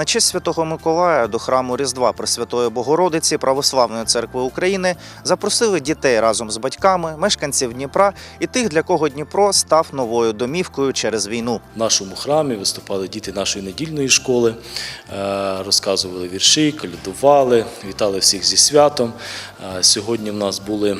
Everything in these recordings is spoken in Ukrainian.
На честь Святого Миколая до храму Різдва Пресвятої Богородиці Православної церкви України запросили дітей разом з батьками, мешканців Дніпра і тих, для кого Дніпро став новою домівкою через війну. В нашому храмі виступали діти нашої недільної школи, е, розказували вірші, колядували, вітали всіх зі святом. Е, Сьогодні в нас були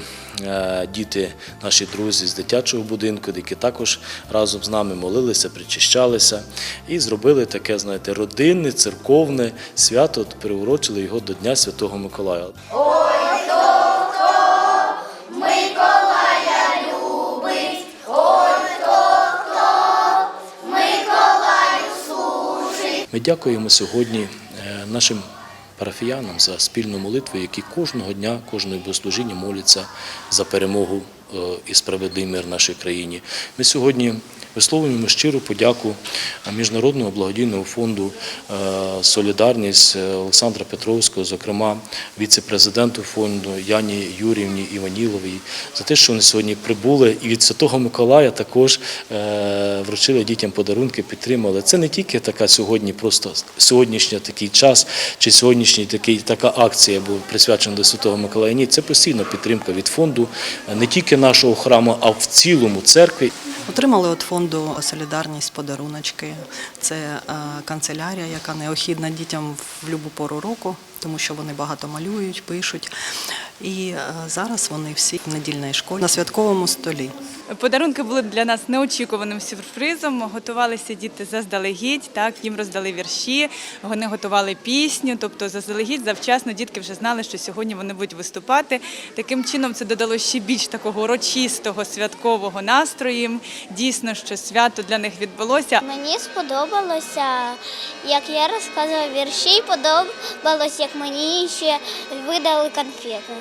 діти, наші друзі з дитячого будинку, які також разом з нами молилися, причащалися і зробили таке, знаєте, родинне, церковне свято, приурочили його до Дня Святого Миколая. Ми дякуємо сьогодні е, нашим парафіянам за спільну молитву, які кожного дня, кожної богослужіння моляться за перемогу е, і справедливий мир в нашій країні. Ми сьогодні висловлюємо щиру подяку Міжнародного благодійного фонду е, Солідарність е, Олександра Петровського, зокрема віце-президенту фонду Яні Юрівні Іваніловій, за те, що вони сьогодні прибули і від Святого Миколая також е, вручили дітям подарунки, підтримали. Це не тільки така сьогодні, просто сьогоднішній такий час чи сьогоднішній такий така акція була присвячена до Святого Миколая. Ні, це постійна підтримка від фонду не тільки нашого храму, а в цілому церкви. Отримали від фонду Солідарність подаруночки. Це е, канцелярія, яка необхідна дітям в будь-яку пору року, тому що вони багато малюють, пишуть. І е, зараз вони всі в недільній школі на святковому столі. Подарунки були для нас неочікуваним сюрпризом. Готувалися діти заздалегідь, так їм роздали вірші, вони готували пісню. Тобто, заздалегідь завчасно дітки вже знали, що сьогодні вони будуть виступати. Таким чином це додало ще більш такого урочистого святкового настрою. Дійсно, що свято для них відбулося. Мені сподобалося, як я розказувала вірші, подобалось, як мені ще видали конфети.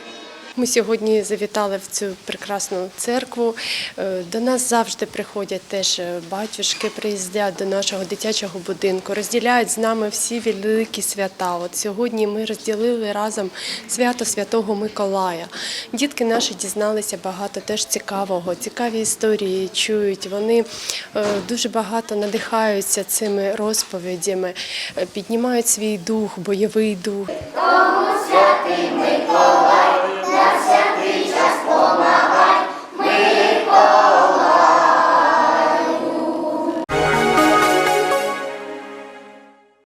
Ми сьогодні завітали в цю прекрасну церкву. Е, До нас завжди приходять теж е, батюшки, приїздять до нашого дитячого будинку, розділяють з нами всі великі свята. От сьогодні ми розділили разом свято Святого Миколая. Дітки наші дізналися багато теж цікавого, цікаві історії чують. Вони е, дуже багато надихаються цими розповідями, піднімають свій дух, бойовий дух. Тому